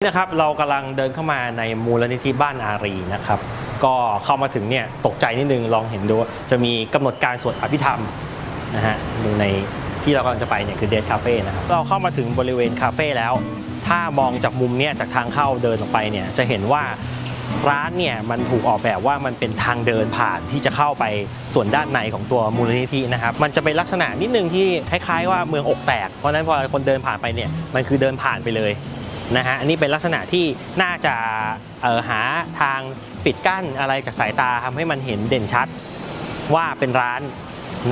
นะครับเรากำลังเดินเข้ามาในมูลนิธิบ้านอารีนะครับ ก็เข้ามาถึงเนี่ยตกใจนิดนึงลองเห็นดูจะมีกำหนดการสวดอภิธรรมนะฮะดูในที่เรากำลังจะไปเนี่ยคือเดทคาเฟ่นะครับเราเข้ามาถึงบริเวณคาเฟ่แล้ว ถ้ามองจากมุมเนี่ยจากทางเข้าเดินออกไปเนี่ยจะเห็นว่าร้านเนี่ยมันถูกออกแบบว่ามันเป็นทางเดินผ่านที่จะเข้าไปส่วนด้านในของตัวมูลนิธินะครับ มันจะเป็นลักษณะนิดนึงที่คล้ายๆว่าเมืองอกแตกเพราะฉะนั้นพอคนเดินผ่านไปเนี่ยมันคือเดินผ่านไปเลย นะฮะอันนี้เป็นลักษณะที่น่าจะหาทางปิดกั้นอะไรจากสายตาทำให้มันเห็นเด่นชัดว่าเป็นร้าน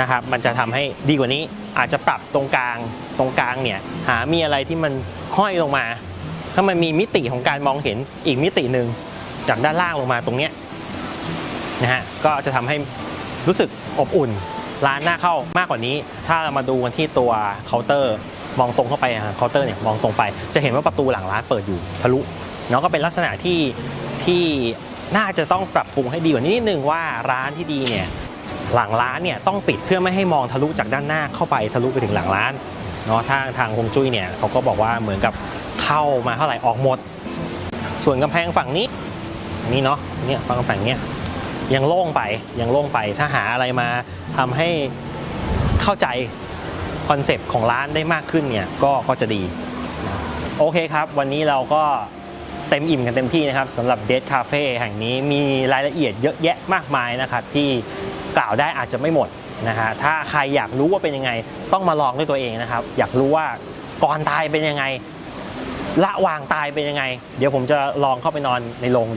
นะครับ มันจะทำให้ดีกว่านี้อาจจะปรับตรงกลางตรงกลางเนี่ยหามีอะไรที่มันห้อยลงมา ถ้ามันมีมิติของการมองเห็นอีกมิติหนึ่งจากด้านล่างลงมาตรงเนี้ยนะฮะก็จะทำให้รู้สึกอบอุ่นร้านหน้าเข้ามากกว่านี้ ถ้าเรามาดูกันที่ตัวเคาน์เตอร์ มองตรงเข้าไปเคาน์เตอร์เนี่ยมองตรงไป จะเห็นว่าประตูหลังร้านเปิดอยู่ทะลุเนาะก็เป็นลักษณะที่ที่น่าจะต้องปรับปรุงให้ดีกว่านี้นิดนึงว่าร้านที่ดีเนี่ยหลังร้านเนี่ยต้องปิดเพื่อไม่ให้มองทะลุจากด้านหน้าเข้าไปทะลุไปถึงหลังร้านเนาะทางทางฮวงจุ้ยเนี่ยเขาก็บอกว่าเหมือนกับเข้ามาเท่าไหร่ออกหมด ส่วนกำแพงฝั่งนี้นี่เนาะเนี่ยฝั่งฝั่งเนี้ยยังโล่งไปยังโล่งไปถ้าหาอะไรมาทำให้เข้าใจ คอนเซปต์ของร้านได้มากขึ้นเนี่ยก็ก็จะดี โอเคครับ วันนี้เราก็เต็มอิ่มกันเต็มที่นะครับสำหรับเดทคาเฟ่แห่งนี้มีรายละเอียดเยอะแยะมากมายนะครับที่กล่าวได้อาจจะไม่หมดนะฮะถ้าใครอยากรู้ว่าเป็นยังไง ต้องมาลองด้วยตัวเองนะครับ อยากรู้ว่าก่อนตายเป็นยังไงระหว่างตายเป็นยังไง เดี๋ยวผมจะลองเข้าไปนอนในโรงดู